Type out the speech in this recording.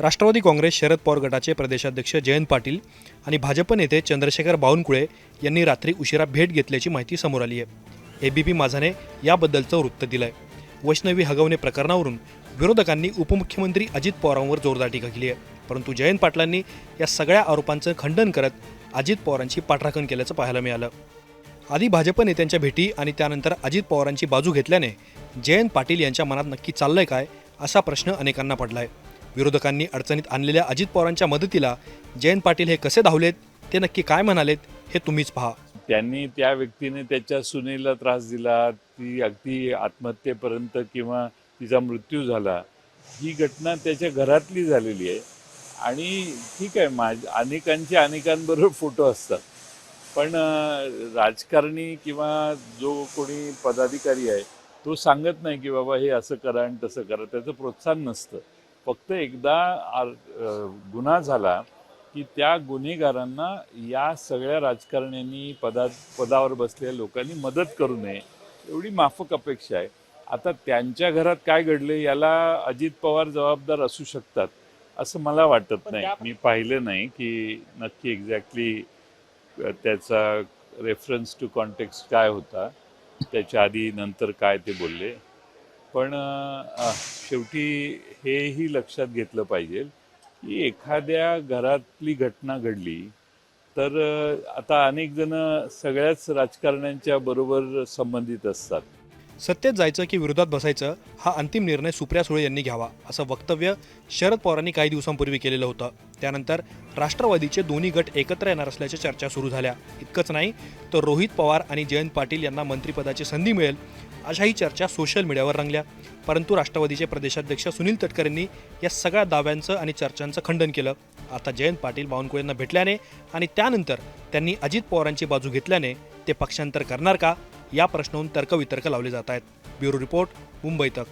राष्ट्रवादी काँग्रेस शरद पवार गटाचे प्रदेशाध्यक्ष जयंत पाटील आणि भाजप नेते चंद्रशेखर बावनकुळे यांनी रात्री उशिरा भेट घेतल्याची माहिती समोर आली आहे. एबीपी माझाने याबद्दलचं वृत्त दिलं आहे वैष्णवी हगवणे प्रकरणावरून विरोधकांनी उपमुख्यमंत्री अजित पवारांवर जोरदार टीका केली आहे. परंतु जयंत पाटलांनी या सगळ्या आरोपांचं खंडन करत अजित पवारांची पाठराखण केल्याचं पाहायला मिळालं. आधी भाजप नेत्यांच्या भेटी आणि त्यानंतर अजित पवारांची बाजू घेतल्याने जयंत पाटील यांच्या मनात नक्की चाललंय काय असा प्रश्न अनेकांना पडला आहे विरोधकांनी अडचणीत आणलेल्या अजित पवारांच्या मदतीला जयंत पाटील हे कसे धावलेत ते नक्की काय म्हणालेत हे तुम्हीच पहा. त्यांनी त्या व्यक्तीने त्याच्या सुनेला त्रास दिला ती अगदी आत्महत्येपर्यंत किंवा तिचा मृत्यू झाला. ही घटना त्याच्या घरातली झालेली आहे. आणि ठीक आहे माझ अनेकांचे अनेकांबरोबर फोटो असतात. पण राजकारणी किंवा जो कोणी पदाधिकारी आहे तो सांगत नाही की बाबा हे असं करा आणि तसं करा त्याचं प्रोत्साहन नसतं. फक्त एकदा आर- गुन्हा झाला की त्या गुन्हेगारांना या सगळ्या राजकारण्यांनी पदा पदावर बसलेल्या लोकांनी मदत करू नये एवढी माफक अपेक्षा आहे. आता त्यांच्या घरात काय घडले याला अजित पवार जबाबदार असू शकतात असं मला वाटत नाही. मी पाहिलं नाही की नक्की एक्झॅक्टली त्याचा रेफरन्स टू कॉन्टेक्स्ट काय होता त्याच्या आधी नंतर काय ते बोलले. पण शेवटी हेही लक्षात घेतलं पाहिजे की एखाद्या घरातली घटना घडली तर आता अनेक जण सगळ्याच राजकारण्यांच्या बरोबर संबंधित असतात. सत्तेत जायचं की विरोधात बसायचं हा अंतिम निर्णय सुप्रिया सुळे यांनी घ्यावा असं वक्तव्य शरद पवारांनी काही दिवसांपूर्वी केलेलं होतं. त्यानंतर राष्ट्रवादीचे दोन्ही गट एकत्र येणार असल्याच्या चर्चा सुरू झाल्या. इतकंच नाही तर रोहित पवार आणि जयंत पाटील यांना मंत्रिपदाची संधी मिळेल अशाही चर्चा सोशल मीडियावर रंगल्या. परंतु राष्ट्रवादीचे प्रदेशाध्यक्ष सुनील तटकरेंनी या सगळ्या दाव्यांचं आणि चर्चांचं खंडन केलं. आता जयंत पाटील बावनकुळेंना भेटल्याने आणि त्यानंतर त्यांनी अजित पवारांची बाजू घेतल्याने ते पक्षांतर करणार का? या प्रश्नावरून तर्कवितर्क लावले जात आहेत. ब्युरो रिपोर्ट मुंबई तक.